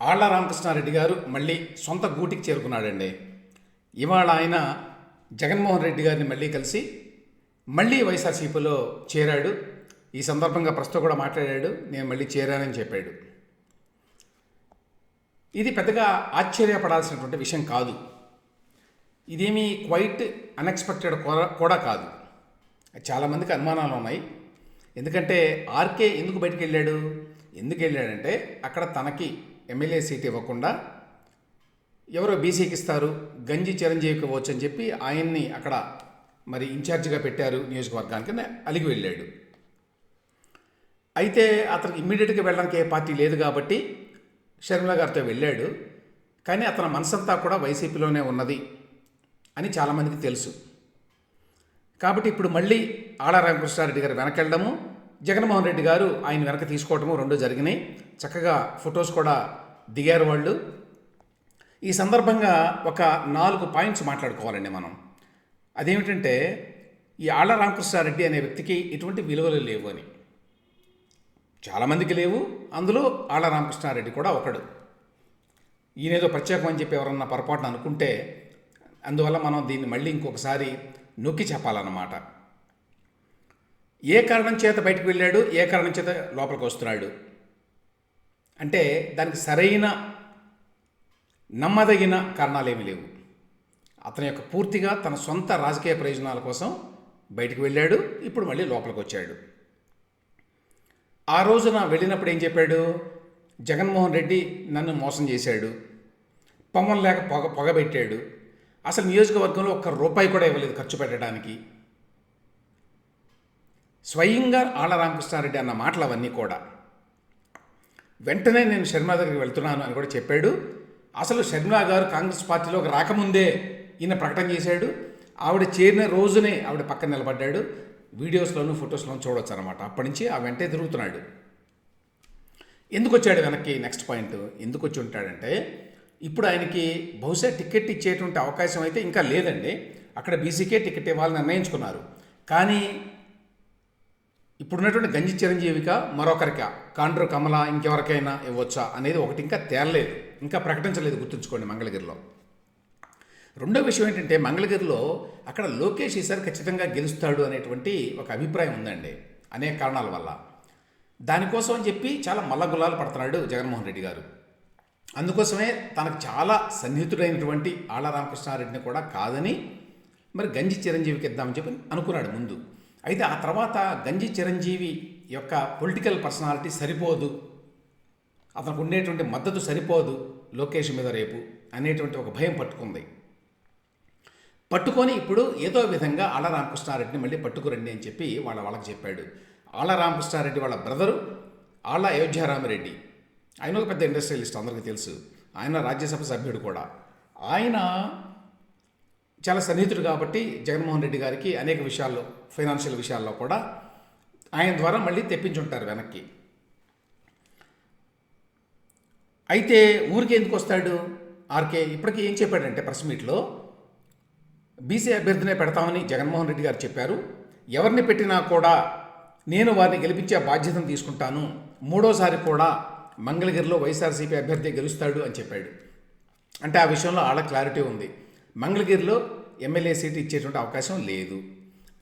ఆళ్ళ రామకృష్ణారెడ్డి గారు మళ్ళీ సొంత గూటికి చేరుకున్నాడండి. ఇవాళ ఆయన జగన్మోహన్ రెడ్డి గారిని మళ్ళీ కలిసి మళ్ళీ వైఎస్ఆర్సీపీలో చేరాడు. ఈ సందర్భంగా ప్రస్తుతం కూడా మాట్లాడాడు. నేను మళ్ళీ చేరానని చెప్పాడు. ఇది పెద్దగా ఆశ్చర్యపడాల్సినటువంటి విషయం కాదు. ఇదేమీ క్వైట్ అన్ఎక్స్పెక్టెడ్ కూడా కాదు. చాలామందికి అనుమానాలు ఉన్నాయి. ఎందుకంటే ఆర్కే ఎందుకు బయటికి వెళ్ళాడు ఎందుకు వెళ్ళాడంటే అక్కడ తనకి ఎమ్మెల్యే సీట్ ఇవ్వకుండా ఎవరో బీసీకి ఇస్తారు గంజి చిరంజీవికి ఇవ్వచ్చు అని చెప్పి ఆయన్ని అక్కడ మరి ఇన్ఛార్జిగా పెట్టారు నియోజకవర్గానికి అలిగి వెళ్ళాడు. అయితే అతనికి ఇమ్మీడియట్గా వెళ్ళడానికి ఏ పార్టీ లేదు కాబట్టి షర్మిల గారితో వెళ్ళాడు. కానీ అతని మనసంతా కూడా వైసీపీలోనే ఉన్నది అని చాలామందికి తెలుసు. కాబట్టి ఇప్పుడు మళ్ళీ ఆళ్ళ రామకృష్ణారెడ్డి గారు వెనకెళ్ళడము జగన్మోహన్ రెడ్డి గారు ఆయన వెనక తీసుకోవడము రెండు జరిగినాయి. చక్కగా ఫొటోస్ కూడా దిగారు వాళ్ళు. ఈ సందర్భంగా ఒక నాలుగు పాయింట్స్ మాట్లాడుకోవాలండి మనం. అదేమిటంటే ఈ ఆళ్ళ రామకృష్ణారెడ్డి అనే వ్యక్తికి ఎటువంటి విలువలు లేవు అని. చాలామందికి లేవు అందులో ఆళ్ళ రామకృష్ణారెడ్డి కూడా ఒకడు. ఈయనేదో ప్రత్యేకం అని చెప్పి ఎవరన్నా పొరపాటున అనుకుంటే అందువల్ల మనం దీన్ని మళ్ళీ ఇంకొకసారి నొక్కి చెప్పాలన్నమాట. ఏ కారణం చేత బయటకు వెళ్ళాడు? ఏ కారణం చేత లోపలికి వస్తున్నాడు? అంటే దానికి సరైన నమ్మదగిన కారణాలు ఏమీ లేవు. అతని యొక్క పూర్తిగా తన సొంత రాజకీయ ప్రయోజనాల కోసం బయటకు వెళ్ళాడు ఇప్పుడు మళ్ళీ లోపలికి వచ్చాడు. ఆ రోజున వెళ్ళినప్పుడు ఏం చెప్పాడు? జగన్మోహన్ రెడ్డి నన్ను మోసం చేశాడు. పొమ్మం లేక పొగ పొగబెట్టాడు అసలు నియోజకవర్గంలో ఒక్క రూపాయి కూడా ఇవ్వలేదు ఖర్చు పెట్టడానికి. స్వయంగా ఆళ్ళ రామకృష్ణారెడ్డి అన్న మాటలు అవన్నీ కూడా. వెంటనే నేను శర్మ దగ్గరికి వెళ్తున్నాను అని కూడా చెప్పాడు. అసలు శర్మ గారు కాంగ్రెస్ పార్టీలోకి రాకముందే ఈయన ప్రకటన చేశాడు. ఆవిడ చేరిన రోజునే ఆవిడ పక్కన నిలబడ్డాడు. వీడియోస్లోను ఫొటోస్లోనూ చూడొచ్చు అనమాట అప్పటి నుంచి ఆ వెంటే తిరుగుతున్నాడు. ఎందుకు వచ్చాడు వెనక్కి? Next point. ఎందుకు వచ్చి ఉంటాడంటే ఇప్పుడు ఆయనకి బహుశా టికెట్ ఇచ్చేటువంటి అవకాశం అయితే ఇంకా లేదండి. అక్కడ బీసీకే టికెట్ ఇవ్వాలని నిర్ణయించుకున్నారు. కానీ ఇప్పుడున్నటువంటి గంజి చిరంజీవిక మరొకరిక? కాండ్రు కమల ఇంకెవరికైనా ఇవ్వచ్చా అనేది ఒకటి ఇంకా తేలలేదు. ఇంకా ప్రకటించలేదు గుర్తుంచుకోండి మంగళగిరిలో. రెండో విషయం ఏంటంటే మంగళగిరిలో అక్కడ లోకేష్ ఈసారి ఖచ్చితంగా గెలుస్తాడు అనేటువంటి ఒక అభిప్రాయం ఉందండి అనేక కారణాల వల్ల. దానికోసం అని చెప్పి చాలా మల్లగుల్లాలు పడుతున్నాడు జగన్మోహన్ రెడ్డి గారు. అందుకోసమే తనకు చాలా సన్నిహితుడైనటువంటి ఆళ్ళ రామకృష్ణారెడ్డిని కూడా కాదని మరి గంజి చిరంజీవికి ఇద్దామని చెప్పి అనుకున్నాడు ముందు. అయితే ఆ తర్వాత గంజి చిరంజీవి యొక్క పొలిటికల్ పర్సనాలిటీ సరిపోదు. అతనికి ఉండేటువంటి మద్దతు సరిపోదు లోకేష్ మీద రేపు అనేటువంటి ఒక భయం పట్టుకుంది. పట్టుకొని ఇప్పుడు ఏదో విధంగా ఆళ్ళ రామకృష్ణారెడ్డిని మళ్ళీ పట్టుకురండి అని చెప్పి వాళ్ళ వాళ్ళకి చెప్పాడు. ఆళ్ళ రామకృష్ణారెడ్డి వాళ్ళ బ్రదరు ఆళ్ళ అయోధ్యారామరెడ్డి. ఆయన ఒక పెద్ద ఇండస్ట్రియలిస్ట్ అందరికీ తెలుసు. ఆయన రాజ్యసభ సభ్యుడు కూడా. ఆయన చాలా సన్నిహితుడు కాబట్టి జగన్మోహన్ రెడ్డి గారికి అనేక విషయాల్లో ఫైనాన్షియల్ విషయాల్లో కూడా ఆయన ద్వారా మళ్ళీ తెప్పించుంటారు వెనక్కి. అయితే ఊరికి ఎందుకు వస్తాడు? ఆర్కే ఇప్పటికీ ఏం చెప్పాడంటే ప్రెస్ మీట్లో బీసీ అభ్యర్థినే పెడతామని జగన్మోహన్ రెడ్డి గారు చెప్పారు. ఎవరిని పెట్టినా కూడా నేను వారిని గెలిపించే బాధ్యతను తీసుకుంటాను. మూడోసారి కూడా మంగళగిరిలో వైఎస్ఆర్సీపీ అభ్యర్థి గెలుస్తాడు అని చెప్పాడు. అంటే ఆ విషయంలో ఆళ్ళ క్లారిటీ ఉంది. మంగళగిరిలో ఎమ్మెల్యే సీట్ ఇచ్చేటువంటి అవకాశం లేదు.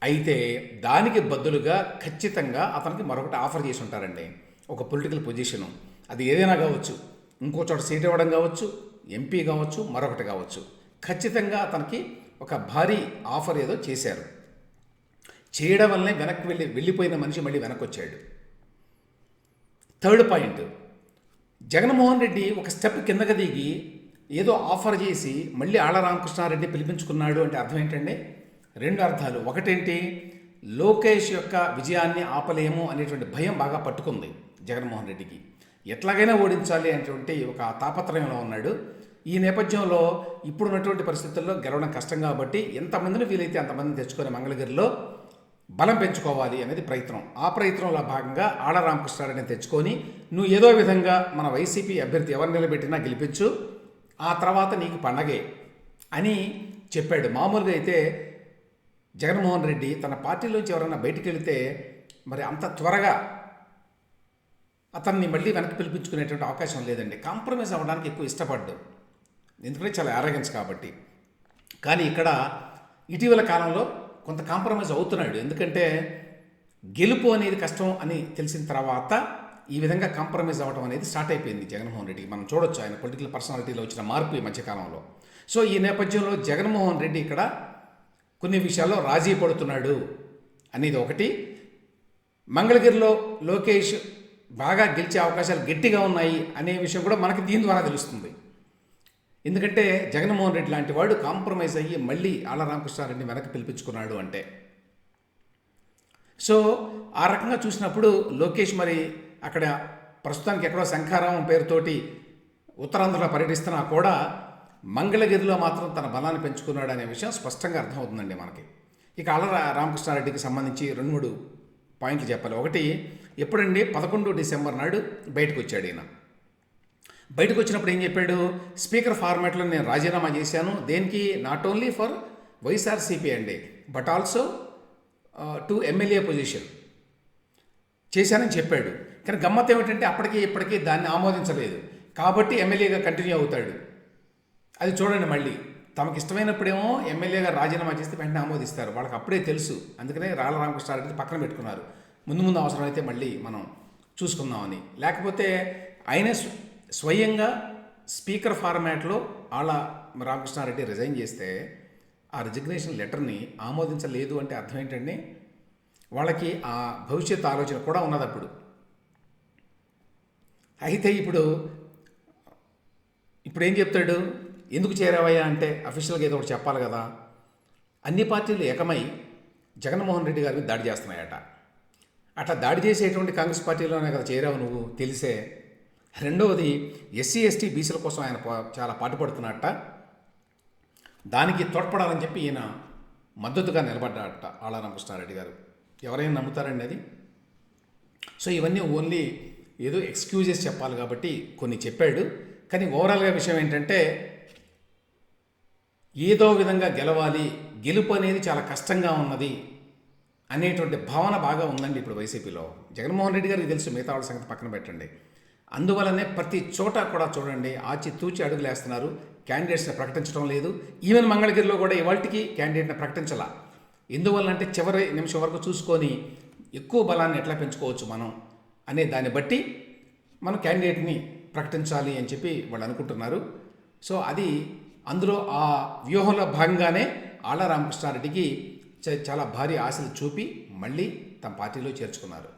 అయితే దానికి బదులుగా ఖచ్చితంగా అతనికి మరొకటి ఆఫర్ చేసి ఉంటారండి. ఒక పొలిటికల్ పొజిషను. అది ఏదైనా కావచ్చు. ఇంకో చోట సీట్ ఇవ్వడం కావచ్చు ఎంపీ కావచ్చు మరొకటి కావచ్చు. ఖచ్చితంగా అతనికి ఒక భారీ ఆఫర్ ఏదో చేశారు. చేయడం వల్లనే వెనక్కి వెళ్ళి వెళ్ళిపోయిన మనిషి మళ్ళీ వెనక్కి వచ్చాడు థర్డ్ పాయింట్. జగన్మోహన్ రెడ్డి ఒక స్టెప్ కిందకి దిగి ఏదో ఆఫర్ చేసి మళ్ళీ ఆళ్ళ రామకృష్ణారెడ్డి పిలిపించుకున్నాడు అంటే అర్థం ఏంటండి? రెండు అర్థాలు. ఒకటేంటి? లోకేష్ యొక్క విజయాన్ని ఆపలేము అనేటువంటి భయం బాగా పట్టుకుంది జగన్మోహన్ రెడ్డికి. ఎట్లాగైనా ఓడించాలి అనేటువంటి ఒక తాపత్రయంలో ఉన్నాడు. ఈ నేపథ్యంలో ఇప్పుడున్నటువంటి పరిస్థితుల్లో గెలవడం కష్టం కాబట్టి ఎంతమందిని వీలైతే అంతమందిని తెచ్చుకొని మంగళగిరిలో బలం పెంచుకోవాలి అనేది ప్రయత్నం. ఆ ప్రయత్నంలో భాగంగా ఆళ్ళ రామకృష్ణారెడ్డిని తెచ్చుకొని నువ్వు ఏదో విధంగా మన వైసీపీ అభ్యర్థి ఎవరు నిలబెట్టినా గెలిపించు. ఆ తర్వాత నీకు పండగే అని చెప్పాడు. మామూలుగా అయితే జగన్మోహన్ రెడ్డి తన పార్టీలోంచి ఎవరైనా బయటికి వెళితే మరి అంత త్వరగా అతన్ని మళ్ళీ వెనక్కి పిలిపించుకునేటువంటి అవకాశం లేదండి. కాంప్రమైజ్ అవ్వడానికి ఎక్కువ ఇష్టపడ్డు. ఎందుకంటే చాలా అరాగెన్స్ కాబట్టి. కానీ ఇక్కడ ఇటీవల కాలంలో కొంత కాంప్రమైజ్ అవుతున్నాడు. ఎందుకంటే గెలుపు అనేది కష్టం అని తెలిసిన తర్వాత ఈ విధంగా కాంప్రమైజ్ అవ్వడం అనేది స్టార్ట్ అయిపోయింది జగన్మోహన్ రెడ్డికి. మనం చూడొచ్చు ఆయన పొలిటికల్ పర్సనాలిటీలో వచ్చిన మార్పు ఈ మధ్యకాలంలో సో ఈ నేపథ్యంలో జగన్మోహన్ రెడ్డి ఇక్కడ కొన్ని విషయాల్లో రాజీ పడుతున్నాడు అనేది ఒకటి. మంగళగిరిలో లోకేష్ బాగా గెలిచే అవకాశాలు గట్టిగా ఉన్నాయి అనే విషయం కూడా మనకి దీని ద్వారా తెలుస్తుంది. ఎందుకంటే జగన్మోహన్ రెడ్డి లాంటి వాడు కాంప్రమైజ్ అయ్యి మళ్ళీ ఆళ్ళ రామకృష్ణారెడ్డిని వెనక్కి పిలిపించుకున్నాడు అంటే. సో ఆ రకంగా చూసినప్పుడు లోకేష్ మరి అక్కడ ప్రస్తుతానికి ఎక్కడో శంఖారామం పేరుతోటి ఉత్తరాంధ్రలో పర్యటిస్తున్నా కూడా మంగళగిరిలో మాత్రం తన బలాన్ని పెంచుకున్నాడు అనే విషయం స్పష్టంగా అర్థమవుతుందండి మనకి. ఇక అలర రామకృష్ణారెడ్డికి సంబంధించి రెండు మూడు పాయింట్లు చెప్పాలి. ఒకటి ఎప్పుడండి? పదకొండు డిసెంబర్ నాడు బయటకు వచ్చాడు ఈయన. బయటకు వచ్చినప్పుడు ఏం చెప్పాడు? స్పీకర్ ఫార్మాట్లో నేను రాజీనామా చేశాను. దేనికి? నాట్ ఓన్లీ ఫర్ వైఎస్ఆర్సీపీ అండి but also to MLA position. చేశానని చెప్పాడు. కానీ గమ్మత్ ఏమిటంటే అప్పటికి ఇప్పటికీ దాన్ని ఆమోదించలేదు. కాబట్టి ఎమ్మెల్యేగా కంటిన్యూ అవుతాడు. అది చూడండి మళ్ళీ. తమకు ఇష్టమైనప్పుడేమో ఎమ్మెల్యేగా రాజీనామా చేస్తే వెంటనే ఆమోదిస్తారు. వాళ్ళకి అప్పుడే తెలుసు. అందుకనే రాళ్ళ రామకృష్ణారెడ్డి పక్కన పెట్టుకున్నారు. ముందు ముందు అవసరమైతే మళ్ళీ మనం చూసుకుందామని. లేకపోతే ఆయనే స్వయంగా స్పీకర్ ఫార్మాట్లో ఆళ్ళ రామకృష్ణారెడ్డి రిజైన్ చేస్తే ఆ రిజిగ్నేషన్ లెటర్ని ఆమోదించలేదు అంటే అర్థం ఏంటండి? వాళ్ళకి ఆ భవిష్యత్ ఆలోచన కూడా ఉన్నది అప్పుడు అయితే ఇప్పుడు ఇప్పుడు ఏం చెప్తాడు? ఎందుకు చేరావయ్యా అంటే అఫీషియల్గా ఏదో ఒకటి చెప్పాలి కదా. అన్ని పార్టీలు ఏకమై జగన్మోహన్ రెడ్డి గారి మీద దాడి చేస్తున్నాయట. అట్లా దాడి చేసేటువంటి కాంగ్రెస్ పార్టీలోనే కదా చేరావు నువ్వు తెలిసే. రెండవది ఎస్సీ ఎస్టీ బీసీల కోసం ఆయన పా- చాలా పాటుపడుతున్నట్ట దానికి తోడ్పడాలని చెప్పి ఈయన మద్దతుగా నిలబడ్డాడట ఆళ్ళ రామకృష్ణారెడ్డి గారు. ఎవరైనా నమ్ముతారండి అది? సో ఇవన్నీ ఓన్లీ ఏదో ఎక్స్క్యూజెస్ చెప్పాలి కాబట్టి కొన్ని చెప్పాడు. కానీ ఓవరాల్గా విషయం ఏంటంటే ఏదో విధంగా గెలవాలి గెలుపు అనేది చాలా కష్టంగా ఉన్నది అనేటువంటి భావన బాగా ఉందండి ఇప్పుడు వైసీపీలో. జగన్మోహన్ రెడ్డి గారికి తెలుసు మిగతా వాళ్ళ సంగతి పక్కన పెట్టండి. అందువలనే ప్రతి చోట కూడా చూడండి ఆచి తూచి అడుగులేస్తున్నారు. క్యాండిడేట్స్ని ప్రకటించడం లేదు. ఈవెన్ మంగళగిరిలో కూడా ఇవాళకి క్యాండిడేట్ని ప్రకటించాల. ఎందువల్ల అంటే చివరి నిమిషం వరకు చూసుకొని ఎక్కువ బలాన్ని ఎట్లా పెంచుకోవచ్చు మనం? అనే దాన్ని బట్టి మనం క్యాండిడేట్ని ప్రకటించాలి అని చెప్పి వాళ్ళు అనుకుంటున్నారు. సో అది అందులో ఆ వ్యూహంలో భాగంగానే ఆళ్ళ రామకృష్ణారెడ్డికి చ- చాలా భారీ ఆశలు చూపి మళ్ళీ తమ పార్టీలో చేర్చుకున్నారు.